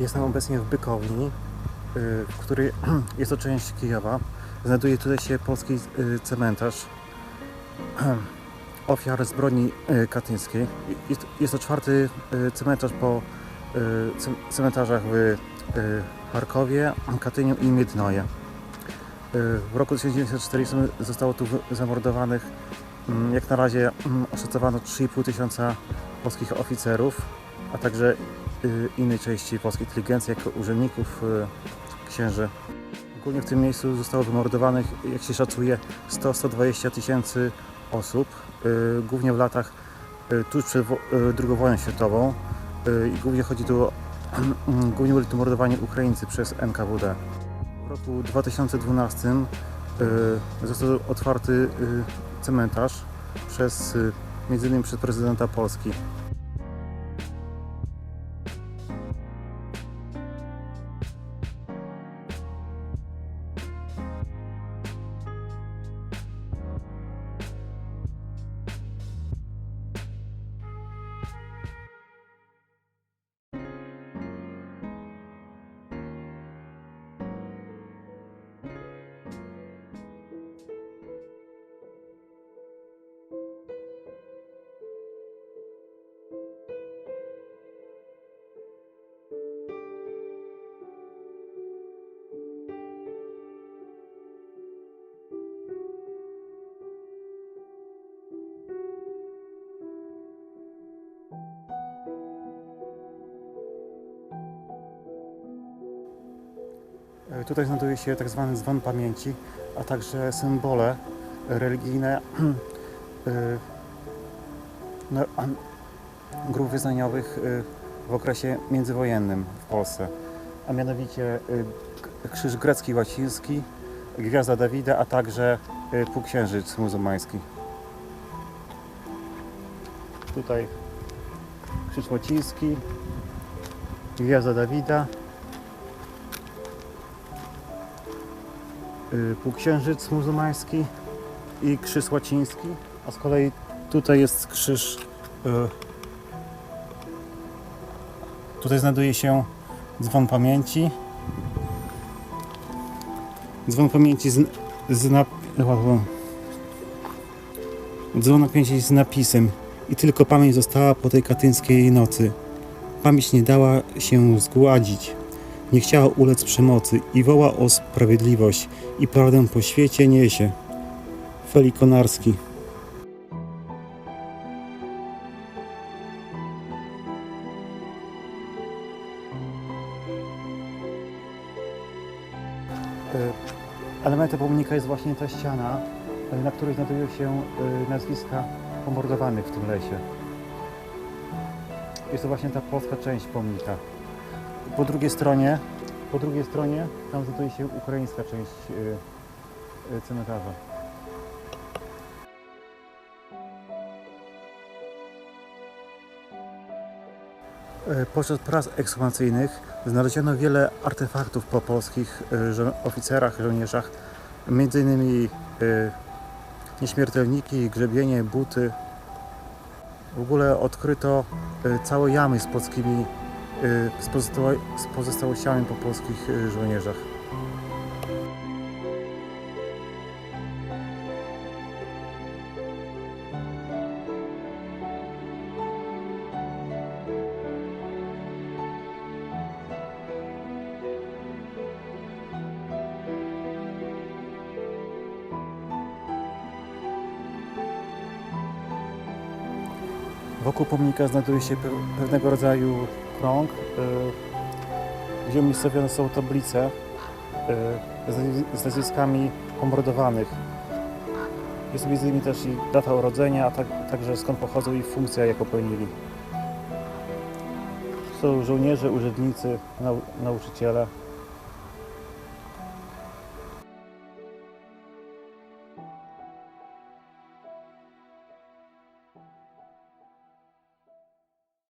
Jestem obecnie w Bykowni, y, w której jest to część Kijowa. Znajduje tutaj się polski y, cmentarz ofiar zbrodni y, katyńskiej. Jest, to czwarty cmentarz po cmentarzach w Charkowie, Katyniu i Miednoje. W roku 1940 zostało tu zamordowanych mm, jak na razie mm, oszacowano 3,5 tysiąca polskich oficerów, a także innej części polskiej inteligencji, jako urzędników, y, księży. Ogólnie w tym miejscu zostało wymordowanych, jak się szacuje, 100-120 tysięcy osób, y, głównie w latach y, tuż przed y, II wojną światową y, i głównie chodzi tu o, głównie byli tu mordowani Ukraińcy przez NKWD. W roku 2012 y, został otwarty y, cmentarz przez, y, innymi przez prezydenta Polski. Tutaj znajduje się tak zwany dzwon pamięci, a także symbole religijne e, no, grup wyznaniowych e, w okresie międzywojennym w Polsce. A mianowicie k- krzyż grecki, łaciński, gwiazda Dawida, a także półksiężyc muzułmański. Tutaj krzyż łaciński, gwiazda Dawida, półksiężyc muzułmański i krzyż łaciński, a z kolei tutaj jest krzyż. y, Tutaj znajduje się dzwon pamięci. Dzwon pamięci z, z nap... Dzwon pamięci z napisem i tylko pamięć została po tej katyńskiej nocy. Pamięć nie dała się zgładzić nie chciała ulec przemocy i woła o sprawiedliwość i prawdę po świecie niesie. Feli Konarski. E, Elementem pomnika jest właśnie ta ściana, e, na której znajdują się e, nazwiska pomordowanych w tym lesie. Jest to właśnie ta polska część pomnika. Po drugiej stronie, po drugiej stronie tam znajduje się ukraińska część y, y, cmentarza. Y, Podczas prac ekshumacyjnych znaleziono wiele artefaktów po polskich y, żo- oficerach, żołnierzach, innymi y, nieśmiertelniki, grzebienie, buty. W ogóle odkryto całe jamy z polskimi z, pozostała- z pozostałościami po polskich y, żołnierzach. Wokół pomnika znajduje się pe- pewnego rodzaju krąg, y, gdzie umiejscowione są tablice y, z, naz- z nazwiskami pomordowanych. Jest między innymi też i data urodzenia, a tak, także skąd pochodzą i funkcja, jaką pełnili. Są żołnierze, urzędnicy, nau, nauczyciele.